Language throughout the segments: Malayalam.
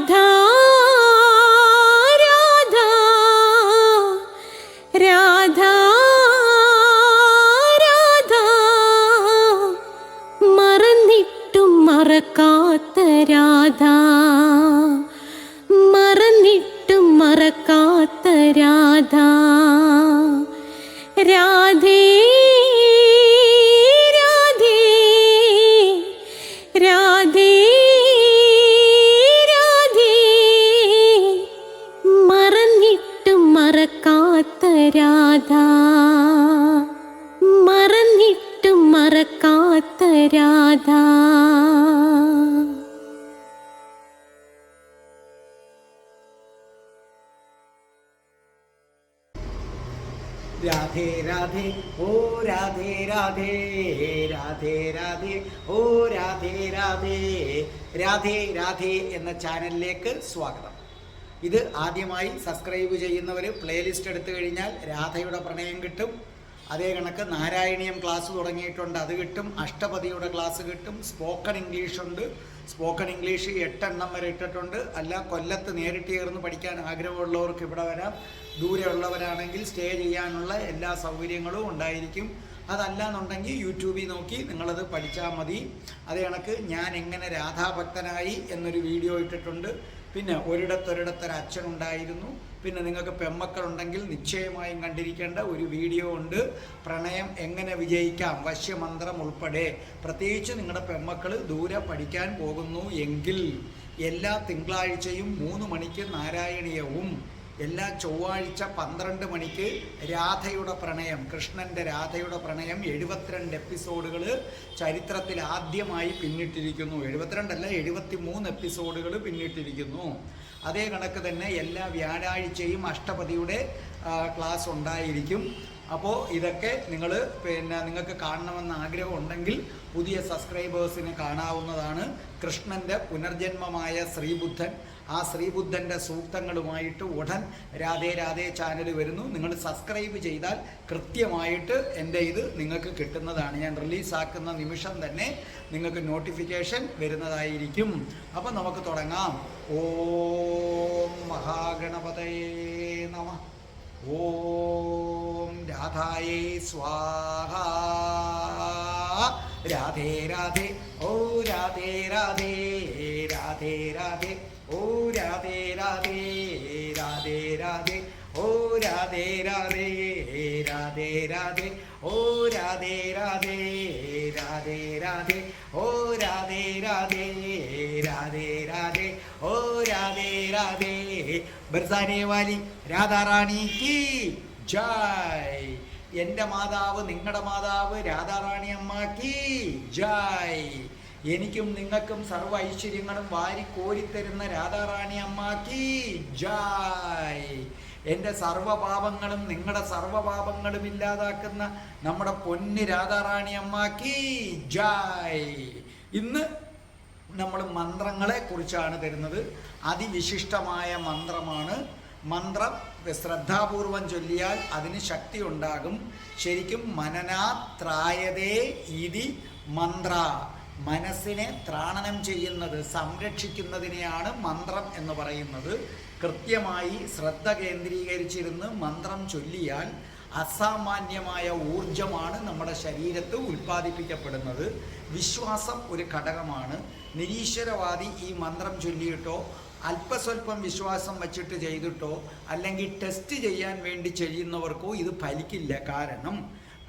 രാധ രാധ. മറന്നിട്ടും മറക്കാത്ത രാധ. രാധേ രാധേ ഓ രാധേ രാധേ രാധേ രാധേ ഓ രാധേ രാധേ രാധേ രാധേ എന്ന ചാനലിലേക്ക് സ്വാഗതം. ഇത് ആദ്യമായി സബ്സ്ക്രൈബ് ചെയ്യുന്നവർ പ്ലേലിസ്റ്റ് എടുത്തു കഴിഞ്ഞാൽ രാധയുടെ പ്രണയം കിട്ടും. അതേ കണക്ക് നാരായണീയം ക്ലാസ് തുടങ്ങിയിട്ടുണ്ട് അത് കിട്ടും. അഷ്ടപതിയുടെ ക്ലാസ് കിട്ടും. സ്പോക്കൺ ഇംഗ്ലീഷ് ഉണ്ട്. സ്പോക്കൺ ഇംഗ്ലീഷ് എട്ടെണ്ണം വരെ ഇട്ടിട്ടുണ്ട്. അല്ല കൊല്ലത്ത് നേരിട്ട് ചേർന്ന് പഠിക്കാൻ ആഗ്രഹമുള്ളവർക്ക് ഇവിടെ വരാം. ദൂരെയുള്ളവരാണെങ്കിൽ സ്റ്റേ ചെയ്യാനുള്ള എല്ലാ സൗകര്യങ്ങളും ഉണ്ടായിരിക്കും. അതല്ല എന്നുണ്ടെങ്കിൽ യൂട്യൂബിൽ നോക്കി നിങ്ങളത് പഠിച്ചാൽ മതി. അതേ കണക്ക് ഞാൻ എങ്ങനെ രാധാഭക്തനായി എന്നൊരു വീഡിയോ ഇട്ടിട്ടുണ്ട്. പിന്നെ ഒരിടത്തൊരിടത്തൊരു അച്ഛനുണ്ടായിരുന്നു. പിന്നെ നിങ്ങൾക്ക് പെമ്മക്കളുണ്ടെങ്കിൽ നിശ്ചയമായും കണ്ടിരിക്കേണ്ട ഒരു വീഡിയോ ഉണ്ട്. പ്രണയം എങ്ങനെ വിജയിക്കാം? വശ്യമന്ത്രം ഉൾപ്പെടെ. പ്രത്യേകിച്ച് നിങ്ങളുടെ പെമ്മക്കൾ ദൂരെ പഠിക്കാൻ പോകുന്നു എങ്കിൽ എല്ലാ തിങ്കളാഴ്ചയും മൂന്ന് മണിക്ക് നാരായണീയവും എല്ലാ ചൊവ്വാഴ്ച പന്ത്രണ്ട് മണിക്ക് രാധയുടെ പ്രണയം കൃഷ്ണന്റെ രാധയുടെ പ്രണയം എഴുപത്തിരണ്ട് എപ്പിസോഡുകൾ ചരിത്രത്തിൽ ആദ്യമായി പിന്നിട്ടിരിക്കുന്നു. എഴുപത്തിരണ്ടല്ല എഴുപത്തി മൂന്ന് എപ്പിസോഡുകൾ പിന്നിട്ടിരിക്കുന്നു. അതേ കണക്ക് തന്നെ എല്ലാ വ്യാഴാഴ്ചയും അഷ്ടപതിയുടെ ക്ലാസ് ഉണ്ടായിരിക്കും. അപ്പോൾ ഇതൊക്കെ നിങ്ങൾ പിന്നെ നിങ്ങൾക്ക് കാണണമെന്ന് ആഗ്രഹം ഉണ്ടെങ്കിൽ പുതിയ സബ്സ്ക്രൈബേഴ്സിന് കാണാവുന്നതാണ് കൃഷ്ണന്റെ പുനർജന്മമായ ശ്രീബുദ്ധൻ. ആ ശ്രീബുദ്ധന്റെ സൂക്തങ്ങളുമായിട്ട് ഉടൻ രാധേ രാധേ ചാനൽ വരുന്നു. നിങ്ങൾ സബ്സ്ക്രൈബ് ചെയ്താൽ കൃത്യമായിട്ട് എന്റെ ഇത് നിങ്ങൾക്ക് കിട്ടുന്നതാണ്. ഞാൻ റിലീസാക്കുന്ന നിമിഷം തന്നെ നിങ്ങൾക്ക് നോട്ടിഫിക്കേഷൻ വരുന്നതായിരിക്കും. അപ്പം നമുക്ക് തുടങ്ങാം. ഓം മഹാഗണപതയേ നമ. ഓം രാധായേ സ്വാഹ. രാധേ രാധേ. ഓ രാധേ രാധേ. രാധേ രാധേ. രാധേ രാധേ രാധേ രാധേ ഓ രാധേ രാധേ രാധേ രാധേ ഓ രാധേ രാധേ രാധേ രാധേ ഓ രാധേ രാധേ. ബർസാനെ വാലി രാധാറാണി കി ജായ്. എന്റെ മാതാവ് നിങ്ങളുടെ മാതാവ് രാധാറാണി അമ്മ അമ്മാക്കി ജായ്. എനിക്കും നിങ്ങൾക്കും സർവ ഐശ്വര്യങ്ങളും വാരി കോരിത്തരുന്ന രാധാറാണി അമ്മ അമ്മാക്കി ജയ്. എന്റെ സർവപാപങ്ങളും നിങ്ങളുടെ സർവപാപങ്ങളും ഇല്ലാതാക്കുന്ന നമ്മുടെ പൊന്നി രാധാറാണി അമ്മാക്കി ജായ്. ഇന്ന് നമ്മൾ മന്ത്രങ്ങളെ കുറിച്ചാണ് തരുന്നത്. അതിവിശിഷ്ടമായ മന്ത്രമാണ്. മന്ത്രം ശ്രദ്ധാപൂർവം ചൊല്ലിയാൽ അതിന് ശക്തി ഉണ്ടാകും ശരിക്കും മനനാ മനനാത്രായതേ ഇതി മന്ത്ര. മനസ്സിനെ ത്രാണനം ചെയ്യുന്നത് സംരക്ഷിക്കുന്നതിനെയാണ് മന്ത്രം എന്ന് പറയുന്നത്. കൃത്യമായി ശ്രദ്ധ കേന്ദ്രീകരിച്ചിരുന്ന് മന്ത്രം ചൊല്ലിയാൽ അസാമാന്യമായ ഊർജമാണ് നമ്മുടെ ശരീരത്ത് ഉൽപ്പാദിപ്പിക്കപ്പെടുന്നത്. വിശ്വാസം ഒരു ഘടകമാണ്. നിരീശ്വരവാദി ഈ മന്ത്രം ചൊല്ലിയിട്ടോ അല്പസ്വല്പം വിശ്വാസം വച്ചിട്ട് ചെയ്തിട്ടോ അല്ലെങ്കിൽ ടെസ്റ്റ് ചെയ്യാൻ വേണ്ടി ചെയ്യുന്നവർക്കോ ഇത് ഫലിക്കില്ല. കാരണം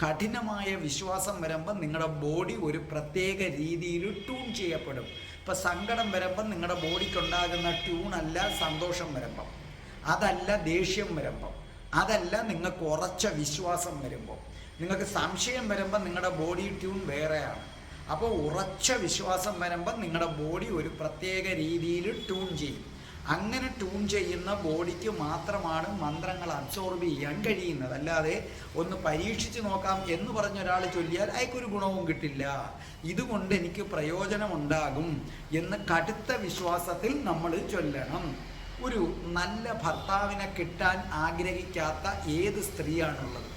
കഠിനമായ വിശ്വാസം വരുമ്പോൾ നിങ്ങളുടെ ബോഡി ഒരു പ്രത്യേക രീതിയിൽ ട്യൂൺ ചെയ്യപ്പെടും. ഇപ്പം സങ്കടം വരുമ്പം നിങ്ങളുടെ ബോഡിക്കുണ്ടാകുന്ന ട്യൂണല്ല സന്തോഷം വരുമ്പം. അതല്ല ദേഷ്യം വരുമ്പം. അതല്ല നിങ്ങൾക്ക് ഉറച്ച വിശ്വാസം വരുമ്പോൾ നിങ്ങൾക്ക് സംശയം വരുമ്പോൾ നിങ്ങളുടെ ബോഡി ട്യൂൺ വേറെയാണ്. അപ്പോൾ ഉറച്ച വിശ്വാസം വരുമ്പോൾ നിങ്ങളുടെ ബോഡി ഒരു പ്രത്യേക രീതിയിൽ ട്യൂൺ ചെയ്യും. അങ്ങനെ ട്യൂൺ ചെയ്യുന്ന ബോഡിക്ക് മാത്രമാണ് മന്ത്രങ്ങൾ അബ്സോർബ് ചെയ്യാൻ കഴിയുന്നത്. അല്ലാതെ ഒന്ന് പരീക്ഷിച്ച് നോക്കാം എന്ന് പറഞ്ഞ ഒരാൾ ചൊല്ലിയാൽ അയക്കൊരു ഗുണവും കിട്ടില്ല. ഇതുകൊണ്ട് എനിക്ക് പ്രയോജനമുണ്ടാകും എന്ന് കടുത്ത വിശ്വാസത്തിൽ നമ്മൾ ചൊല്ലണം. ഒരു നല്ല ഭർത്താവിനെ കിട്ടാൻ ആഗ്രഹിക്കാത്ത ഏത് സ്ത്രീയാണുള്ളത്?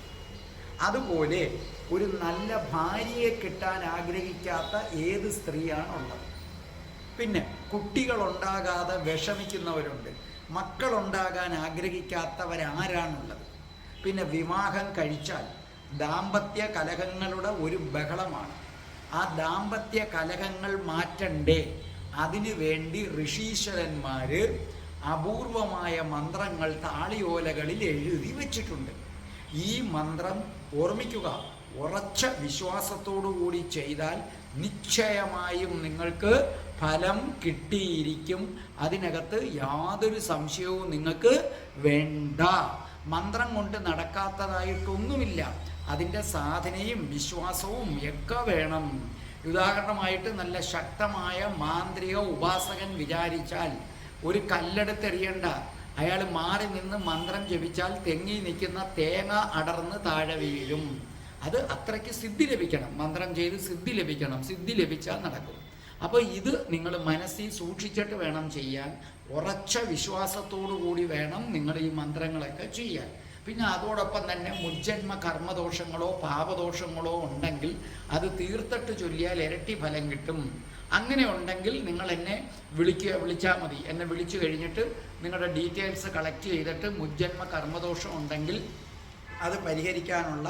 അതുപോലെ ഒരു നല്ല ഭാര്യയെ കിട്ടാൻ ആഗ്രഹിക്കാത്ത ഏത് സ്ത്രീയാണുള്ളത്? പിന്നെ കുട്ടികളുണ്ടാകാതെ വിഷമിക്കുന്നവരുണ്ട്. മക്കളുണ്ടാകാൻ ആഗ്രഹിക്കാത്തവരാരാണുള്ളത്? പിന്നെ വിവാഹം കഴിച്ചാൽ ദാമ്പത്യ കലഹങ്ങളുടെ ഒരു ബഹളമാണ്. ആ ദാമ്പത്യ കലഹങ്ങൾ മാറ്റണ്ടേ? അതിനു വേണ്ടി ഋഷീശ്വരന്മാർ അപൂർവമായ മന്ത്രങ്ങൾ താളിയോലകളിൽ എഴുതി വച്ചിട്ടുണ്ട്. ഈ മന്ത്രം ഓർമ്മിക്കുക ഉറച്ച വിശ്വാസത്തോടു കൂടി ചെയ്താൽ നിശ്ചയമായും നിങ്ങൾക്ക് ഫലം കിട്ടിയിരിക്കും. അതിനകത്ത് യാതൊരു സംശയവും നിങ്ങൾക്ക് വേണ്ട. മന്ത്രം കൊണ്ട് നടക്കാത്തതായിട്ടൊന്നുമില്ല. അതിന്റെ സാധനയും വിശ്വാസവും ഒക്കെ വേണം. ഉദാഹരണമായിട്ട് നല്ല ശക്തമായ മാന്ത്രിക ഉപാസകൻ വിചാരിച്ചാൽ ഒരു കല്ലെടുത്തെറിയണ്ട. അയാൾ മാറി നിന്ന് മന്ത്രം ജപിച്ചാൽ തെങ്ങി നിൽക്കുന്ന തേങ്ങ അടർന്ന് താഴെ വീഴും. അത് അത്രയ്ക്ക് സിദ്ധി ലഭിക്കണം. മന്ത്രം ചെയ്ത് സിദ്ധി ലഭിക്കണം. സിദ്ധി ലഭിച്ചാൽ നടക്കും. അപ്പോൾ ഇത് നിങ്ങൾ മനസ്സിൽ സൂക്ഷിച്ചിട്ട് വേണം ചെയ്യാൻ. ഉറച്ച വിശ്വാസത്തോടു കൂടി വേണം നിങ്ങൾ ഈ മന്ത്രങ്ങളൊക്കെ ചെയ്യാൻ. പിന്നെ അതോടൊപ്പം തന്നെ മുജ്ജന്മ കർമ്മദോഷങ്ങളോ പാപദോഷങ്ങളോ ഉണ്ടെങ്കിൽ അത് തീർത്തിട്ട് ചൊല്ലിയാൽ ഇരട്ടി ഫലം കിട്ടും. അങ്ങനെ ഉണ്ടെങ്കിൽ നിങ്ങൾ എന്നെ വിളിക്കുക വിളിച്ചാൽ മതി. എന്നെ വിളിച്ചു കഴിഞ്ഞിട്ട് നിങ്ങളുടെ ഡീറ്റെയിൽസ് കളക്ട് ചെയ്തിട്ട് മുജ്ജന്മ കർമ്മദോഷം ഉണ്ടെങ്കിൽ അത് പരിഹരിക്കാനുള്ള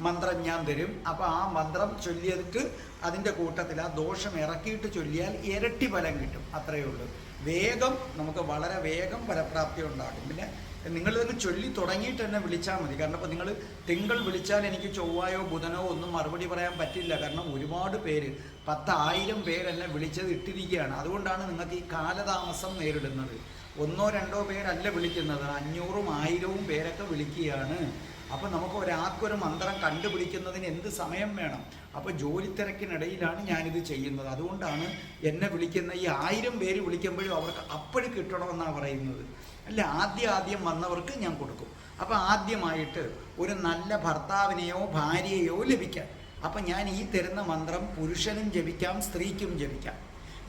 മന്ത്രം ഞാൻ തരും. അപ്പോൾ ആ മന്ത്രം ചൊല്ലിയിട്ട് അതിന്റെ കൂട്ടത്തിൽ ആ ദോഷം ഇറക്കിയിട്ട് ചൊല്ലിയാൽ ഇരട്ടി ഫലം കിട്ടും. അത്രയേ ഉള്ളൂ. വേഗം നമുക്ക് വളരെ വേഗം ഫലപ്രാപ്തി ഉണ്ടാകും. പിന്നെ നിങ്ങൾ ഇതൊക്കെ ചൊല്ലി തുടങ്ങിയിട്ട് തന്നെ വിളിച്ചാൽ മതി. കാരണം ഇപ്പോൾ നിങ്ങൾ തിങ്കൾ വിളിച്ചാൽ എനിക്ക് ചൊവ്വായോ ബുധനോ ഒന്നും മറുപടി പറയാൻ പറ്റില്ല. കാരണം ഒരുപാട് പേര് പത്തായിരം പേര് എന്നെ വിളിച്ചത് ഇട്ടിരിക്കുകയാണ്. അതുകൊണ്ടാണ് നിങ്ങൾക്ക് ഈ കാലതാമസം നേരിടുന്നത്. ഒന്നോ രണ്ടോ പേരല്ല വിളിക്കുന്നത്. അഞ്ഞൂറും ആയിരവും പേരൊക്കെ വിളിക്കുകയാണ്. അപ്പോൾ നമുക്ക് ഒരാൾക്കൊരു മന്ത്രം കണ്ടുപിടിക്കുന്നതിന് എന്ത് സമയം വേണം? അപ്പോൾ ജോലി തിരക്കിനിടയിലാണ് ഞാനിത് ചെയ്യുന്നത്. അതുകൊണ്ടാണ് എന്നെ വിളിക്കുന്ന ഈ ആയിരം പേര് വിളിക്കുമ്പോഴും അവർക്ക് അപ്പോഴും കിട്ടണമെന്നാണ് പറയുന്നത്. അല്ല ആദ്യം ആദ്യം വന്നവർക്ക് ഞാൻ കൊടുക്കും. അപ്പോൾ ആദ്യമായിട്ട് ഒരു നല്ല ഭർത്താവിനെയോ ഭാര്യയെയോ ലഭിക്കാൻ. അപ്പം ഞാൻ ഈ തരുന്ന മന്ത്രം പുരുഷനും ജപിക്കാം സ്ത്രീക്കും ജപിക്കാം.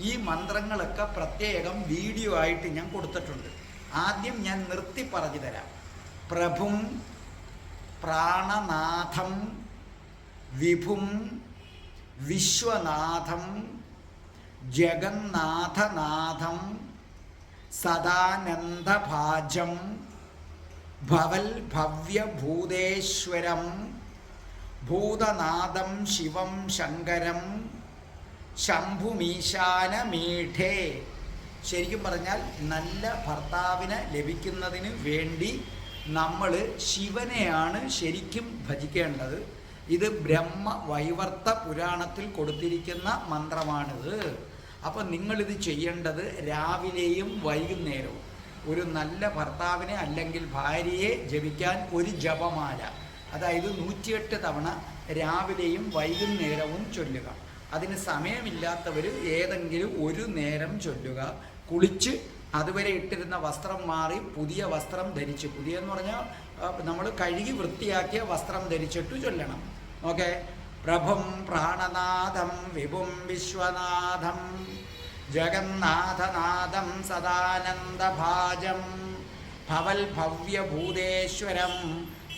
ഈ മന്ത്രങ്ങളൊക്കെ പ്രത്യേകം വീഡിയോ ആയിട്ട് ഞാൻ കൊടുത്തിട്ടുണ്ട്. ആദ്യം ഞാൻ നിർത്തി പറഞ്ഞു തരാം. പ്രഭും പ്രാണനാഥം വിഭും വിശ്വനാഥം ജഗന്നാഥനാഥം സദാനന്ദഭാജം ഭവൽ ഭവ്യഭൂതേശ്വരം ഭൂതനാഥം ശിവം ശങ്കരം ശംഭുമീശാനമീഠേ. ശരിക്കും പറഞ്ഞാൽ നല്ല ഭർത്താവിന് ലഭിക്കുന്നതിന് വേണ്ടി നമ്മൾ ശിവനെയാണ് ശരിക്കും ഭജിക്കേണ്ടത്. ഇത് ബ്രഹ്മ വൈവർത്ത പുരാണത്തിൽ കൊടുത്തിരിക്കുന്ന മന്ത്രമാണിത്. അപ്പം നിങ്ങളിത് ചെയ്യേണ്ടത് രാവിലെയും വൈകുന്നേരവും. ഒരു നല്ല ഭർത്താവിനെ അല്ലെങ്കിൽ ഭാര്യയെ ജപിക്കാൻ ഒരു ജപമാല. അതായത് നൂറ്റിയെട്ട് തവണ രാവിലെയും വൈകുന്നേരവും ചൊല്ലുക. അതിന് സമയമില്ലാത്തവർ ഏതെങ്കിലും ഒരു നേരം ചൊല്ലുക. കുളിച്ച് അതുവരെ ഇട്ടിരുന്ന വസ്ത്രം മാറി പുതിയ വസ്ത്രം ധരിച്ച് പുതിയ എന്ന് പറഞ്ഞാൽ നമ്മൾ കഴുകി വൃത്തിയാക്കിയ വസ്ത്രം ധരിച്ചിട്ട് ചൊല്ലണം. ഓക്കെ? പ്രഭം പ്രാണനാഥം വിഭും വിശ്വനാഥം ജഗന്നാഥനാഥം സദാനന്ദഭാജം ഭവൽ ഭവ്യഭൂതേശ്വരം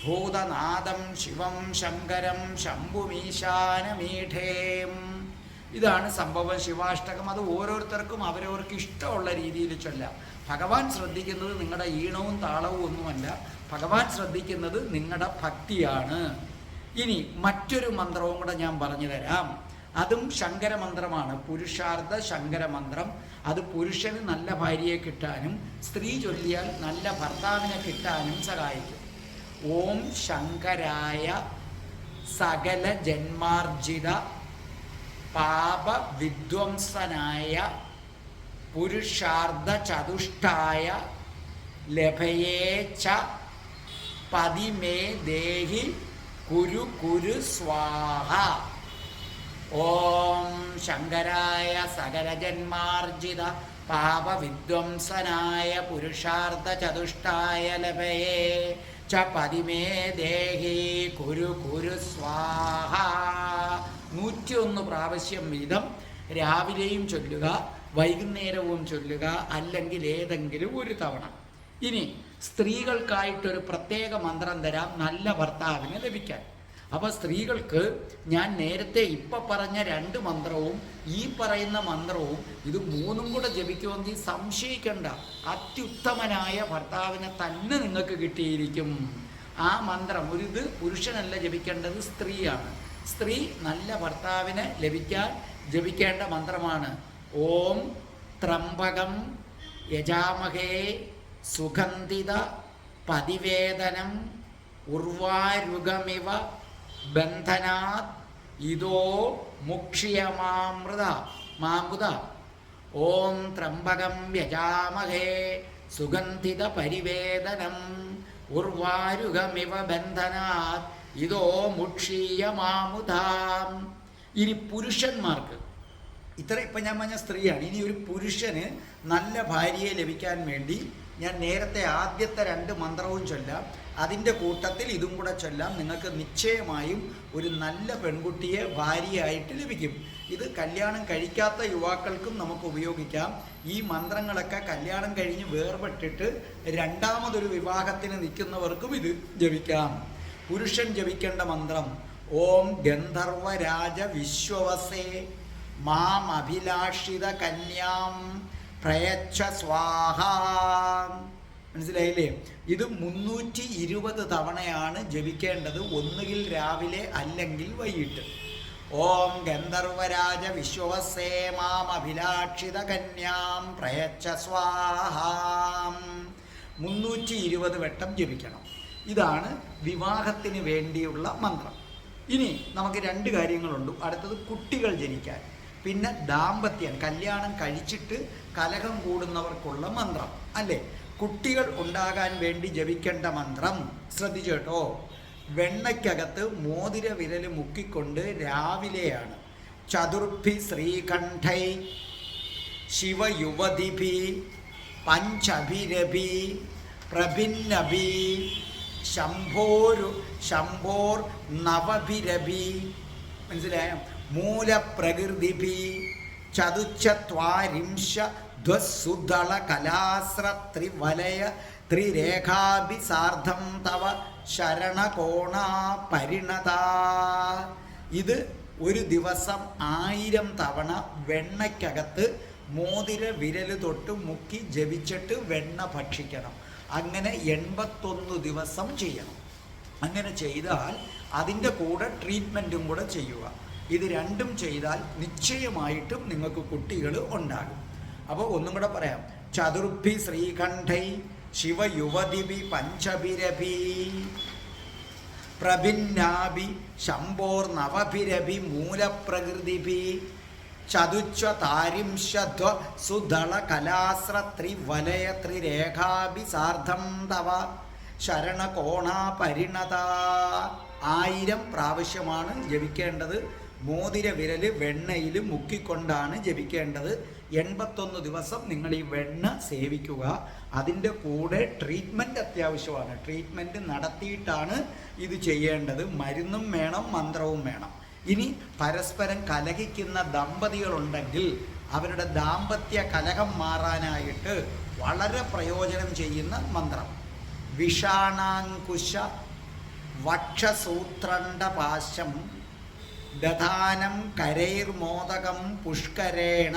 ഭൂതനാഥം ശിവം ശങ്കരം ശംഭുമീശാനമീഠേം. ഇതാണ് സംഭവം ശിവാഷ്ടകം. അത് ഓരോരുത്തർക്കും അവരവർക്ക് ഇഷ്ടമുള്ള രീതിയിൽ ചൊല്ലാം. ഭഗവാൻ ശ്രദ്ധിക്കുന്നത് നിങ്ങളുടെ ഈണവും താളവും ഒന്നുമല്ല. ഭഗവാൻ ശ്രദ്ധിക്കുന്നത് നിങ്ങളുടെ ഭക്തിയാണ്. ഇനി മറ്റൊരു മന്ത്രവും കൂടെ ഞാൻ പറഞ്ഞു തരാം. അതും ശങ്കരമന്ത്രമാണ് പുരുഷാർത്ഥ ശങ്കരമന്ത്രം അത് പുരുഷന് നല്ല ഭാര്യയെ കിട്ടാനും സ്ത്രീ ചൊല്ലിയാൽ നല്ല ഭർത്താവിനെ കിട്ടാനും സഹായിക്കും. ഓം ശങ്കരായ സകല ജന്മാർജിത പാപ പുരുഷാർദ്ധചതുഷ്ടായ ലഭയേ ച പതിമേ ദേഹി കുരു കുരു സ്വാഹ. ഓം ശങ്കരായ സകലജന്മാർജിത പാപവിധ്വംസനായ പുരുഷാർത്ഥ ചതുഷ്ടായ ലഭയേ ച പതിമേ ദേഹി കുരു കുരു സ്വാഹ. നൂറ്റിയൊന്ന് പ്രാവശ്യം വീതം രാവിലെയും ചൊല്ലുക വൈകുന്നേരവും ചൊല്ലുക അല്ലെങ്കിൽ ഏതെങ്കിലും ഒരു തവണ. ഇനി സ്ത്രീകൾക്കായിട്ടൊരു പ്രത്യേക മന്ത്രം തരാം നല്ല ഭർത്താവിന് ലഭിക്കാൻ. അപ്പോൾ സ്ത്രീകൾക്ക് ഞാൻ നേരത്തെ ഇപ്പം പറഞ്ഞ രണ്ട് മന്ത്രവും ഈ പറയുന്ന മന്ത്രവും ഇത് മൂന്നും കൂടെ ജപിക്കുമെങ്കിൽ സംശയിക്കേണ്ട. അത്യുത്തമനായ ഭർത്താവിനെ തന്നെ നിങ്ങൾക്ക് കിട്ടിയിരിക്കും. ആ മന്ത്രം ഒരു ഇത് പുരുഷനല്ല ജപിക്കേണ്ടത് സ്ത്രീയാണ്. സ്ത്രീ നല്ല ഭർത്താവിനെ ലഭിക്കാൻ ജപിക്കേണ്ട മന്ത്രമാണ്. ഓം ത്രംബകം യജാമഹേ സുഗന്ധിത പതിവേദനം ഉർവാരുഗമിവ ബന്ധനാത് ഇതോ മുക്ഷിയമാമൃത മാമൃത ഓം ത്രംബകം യജാമഹേ സുഗന്ധിത പരിവേദനം ഉർവാരുഗമിവ ബന്ധനാത് ഇതോ മുക്ഷീയ മുക്ഷീയമാമുധാം ഇനി പുരുഷന്മാർക്ക്. ഇത്ര ഇപ്പം ഞാൻ പറഞ്ഞ സ്ത്രീയാണ്. ഇനി ഒരു പുരുഷന് നല്ല ഭാര്യയെ ലഭിക്കാൻ വേണ്ടി ഞാൻ നേരത്തെ ആദ്യത്തെ രണ്ട് മന്ത്രവും ചൊല്ലാം. അതിന്റെ കൂട്ടത്തിൽ ഇതും കൂടെ ചൊല്ലാം. നിങ്ങൾക്ക് നിശ്ചയമായും ഒരു നല്ല പെൺകുട്ടിയെ ഭാര്യയായിട്ട് ലഭിക്കും. ഇത് കല്യാണം കഴിക്കാത്ത യുവാക്കൾക്കും നമുക്ക് ഉപയോഗിക്കാം. ഈ മന്ത്രങ്ങളൊക്കെ കല്യാണം കഴിഞ്ഞ് വേർപെട്ടിട്ട് രണ്ടാമതൊരു വിവാഹത്തിന് നിൽക്കുന്നവർക്കും ഇത് ജപിക്കാം. പുരുഷൻ ജപിക്കേണ്ട മന്ത്രം ഓം ഗന്ധർവരാജ വിശ്വവസേ മാം അഭിലാഷിത കന്യാം പ്രയച്ഛ സ്വാഹ. മനസ്സിലായില്ലേ? ഇത് മുന്നൂറ്റി ഇരുപത് തവണയാണ് ജപിക്കേണ്ടത് ഒന്നുകിൽ രാവിലെ അല്ലെങ്കിൽ വൈകിട്ട്. ഓം ഗന്ധർവരാജ വിശ്വവസേ മാം അഭിലാക്ഷിത കന്യാം പ്രയച്ഛ സ്വാഹാം. മുന്നൂറ്റി ഇരുപത് വട്ടം ജപിക്കണം. ഇതാണ് വിവാഹത്തിന് വേണ്ടിയുള്ള മന്ത്രം. ഇനി നമുക്ക് രണ്ട് കാര്യങ്ങളുണ്ട്. അടുത്തത് കുട്ടികൾ ജനിക്കാൻ പിന്നെ ദാമ്പത്യം കല്യാണം കഴിച്ചിട്ട് കലഹം കൂടുന്നവർക്കുള്ള മന്ത്രം അല്ലേ? കുട്ടികൾ ഉണ്ടാകാൻ വേണ്ടി ജപിക്കേണ്ട മന്ത്രം. ശ്രദ്ധിച്ചു കേട്ടോ? വെണ്ണയ്ക്കകത്ത് മോതിര വിരൽ മുക്കിക്കൊണ്ട് രാവിലെയാണ്. ചതുർഭി ശ്രീകണ്ഠൈ ശിവയുവതിഭി പഞ്ചഭിരഭി പ്രഭിന്നഭി ശംഭോരു ശംഭോർ നവഭിരഭി. മനസ്സിലായോ? മൂലപ്രകൃതിഭി. ചതുച്ചത്വാരിംശ ധ്വസുദള കലാസ്ര ത്രിവലയ ത്രിരേഖാഭിസാർദ്ധം തവ ശരണകോണ പരിണത ഇത് ഒരു ദിവസം ആയിരം തവണ വെണ്ണയ്ക്കകത്ത് മോതിര വിരൽ തൊട്ട് മുക്കി ജപിച്ചിട്ട് വെണ്ണ ഭക്ഷിക്കണം. അങ്ങനെ എൺപത്തൊന്ന് ദിവസം ചെയ്യണം. അങ്ങനെ ചെയ്താൽ അതിന്റെ കൂടെ ട്രീറ്റ്മെന്റും കൂടെ ചെയ്യുക. ഇത് രണ്ടും ചെയ്താൽ നിശ്ചയമായിട്ടും നിങ്ങൾക്ക് കുട്ടികൾ ഉണ്ടാകും. അപ്പോൾ ഒന്നും കൂടെ പറയാം. ചതുർഭി ശ്രീകണ്ഠൈ ശിവയുവതിഭി പഞ്ചഭിരഭി പ്രഭിന്നാഭി ശംഭോർ നവഭിരഭി മൂലപ്രകൃതിഭി ചതുച്ഛ താരിംശധ്വ സുദള കലാസ്ര ത്രിവലയ ത്രിരേഖാഭി സാർദ്ധം തവ ശരണകോണാപരിണത. ആയിരം പ്രാവശ്യമാണ് ജപിക്കേണ്ടത്. മോതിര വിരൽ വെണ്ണയിൽ മുക്കിക്കൊണ്ടാണ് ജപിക്കേണ്ടത്. എൺപത്തൊന്ന് ദിവസം നിങ്ങൾ ഈ വെണ്ണ സേവിക്കുക. അതിന്റെ കൂടെ ട്രീറ്റ്മെന്റ് അത്യാവശ്യമാണ്. ട്രീറ്റ്മെന്റ് നടത്തിയിട്ടാണ് ഇത് ചെയ്യേണ്ടത്. മരുന്നും വേണം മന്ത്രവും വേണം. ഇനി പരസ്പരം കലഹിക്കുന്ന ദമ്പതികളുണ്ടെങ്കിൽ അവരുടെ ദാമ്പത്യ കലഹം മാറാനായിട്ട് വളരെ പ്രയോജനം ചെയ്യുന്ന മന്ത്രം. വിഷാണാങ്കുശ വക്ഷസൂത്രണ്ടപാശം ദധാനം കരൈർമോദകം പുഷ്കരേണ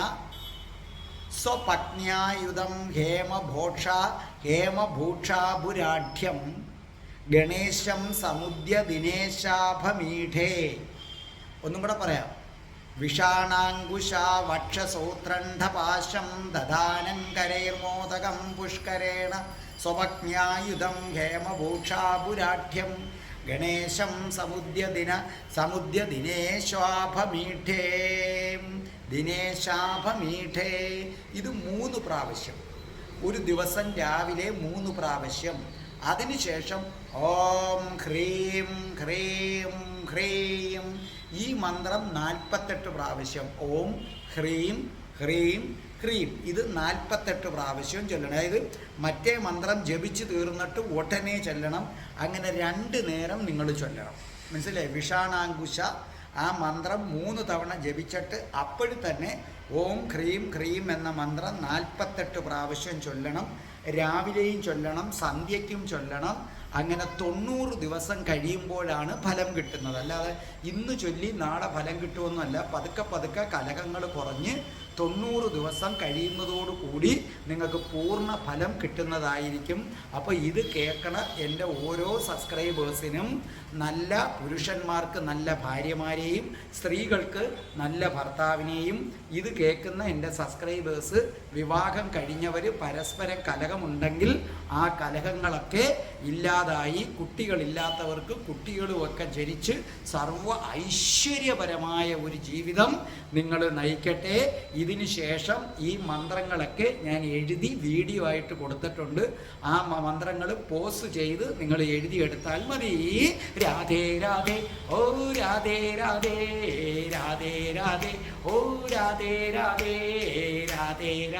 സ്വപത്നായുധം ഹേമഭോക്ഷ ഹേമഭൂക്ഷാഭുരാഢ്യം ഗണേശം സമുദ്യ ദിനേശാഭമീഠേ ഒന്നും കൂടെ പറയാം. വിഷാണാങ്കുശ വക്ഷസൂത്രണ്ഡപാശം ദദാനൻ കരൈർമോദകം പുഷ്കരേണ സ്വപജ്ഞായുധം ഹേമഭൂക്ഷാപുരാഠ്യം ഗണേശം സമുദ്യദിന സമുദ്യ ദിനേശ്വാഭമീഠേ ദിനേശാഭമീഠേ. ഇത് മൂന്ന് പ്രാവശ്യം. ഒരു ദിവസം രാവിലെ മൂന്ന് പ്രാവശ്യം. അതിനുശേഷം ഓം ഹ്രീം ഹ്രീം ഹ്രീം ഈ മന്ത്രം നാൽപ്പത്തെട്ട് പ്രാവശ്യം. ഓം ഹ്രീം ഹ്രീം ഹ്രീം ഇത് നാൽപ്പത്തെട്ട് പ്രാവശ്യം ചൊല്ലണം. അതായത് മറ്റേ മന്ത്രം ജപിച്ച് തീർന്നിട്ട് ഉടനെ ചൊല്ലണം. അങ്ങനെ രണ്ട് നേരം നിങ്ങൾ ചൊല്ലണം. മനസ്സിലായി? വിഷാണാങ്കുശ ആ മന്ത്രം മൂന്ന് തവണ ജപിച്ചിട്ട് അപ്പോഴും തന്നെ ഓം ഹ്രീം ഹ്രീം എന്ന മന്ത്രം നാൽപ്പത്തെട്ട് പ്രാവശ്യം ചൊല്ലണം. രാവിലെയും ചൊല്ലണം സന്ധ്യയ്ക്കും ചൊല്ലണം. അങ്ങനെ തൊണ്ണൂറ് ദിവസം കഴിയുമ്പോഴാണ് ഫലം കിട്ടുന്നത്. അല്ലാതെ ഇന്ന് ചൊല്ലി നാളെ ഫലം കിട്ടുമെന്നല്ല. പതുക്കെ പതുക്കെ കലഹങ്ങൾ കുറഞ്ഞ് തൊണ്ണൂറ് ദിവസം കഴിയുന്നതോടുകൂടി നിങ്ങൾക്ക് പൂർണ ഫലം കിട്ടുന്നതായിരിക്കും. അപ്പോൾ ഇത് കേൾക്കണ എന്റെ ഓരോ സബ്സ്ക്രൈബേഴ്സിനും നല്ല പുരുഷന്മാർക്ക് നല്ല ഭാര്യമാരെയും സ്ത്രീകൾക്ക് നല്ല ഭർത്താവിനെയും ഇത് കേൾക്കുന്ന എന്റെ സബ്സ്ക്രൈബേഴ്സ് വിവാഹം കഴിഞ്ഞവർ പരസ്പരം കലഹമുണ്ടെങ്കിൽ ആ കലഹങ്ങളൊക്കെ ഇല്ലാതായി കുട്ടികളില്ലാത്തവർക്ക് കുട്ടികളുമൊക്കെ ജനിച്ച് സർവ ഐശ്വര്യപരമായ ഒരു ജീവിതം നിങ്ങൾ നയിക്കട്ടെ. ഇതിന് ശേഷം ഈ മന്ത്രങ്ങളൊക്കെ ഞാൻ എഴുതി വീഡിയോ ആയിട്ട് കൊടുത്തിട്ടുണ്ട്. ആ മന്ത്രങ്ങൾ പോസ്റ്റ് ചെയ്ത് നിങ്ങൾ എഴുതിയെടുത്താൽ മതി. രാധേ രാധേ ഓ രാധേ രാധേ രാധേ രാധേ ഓ രാധേ രാധേ രാധേ രാധേ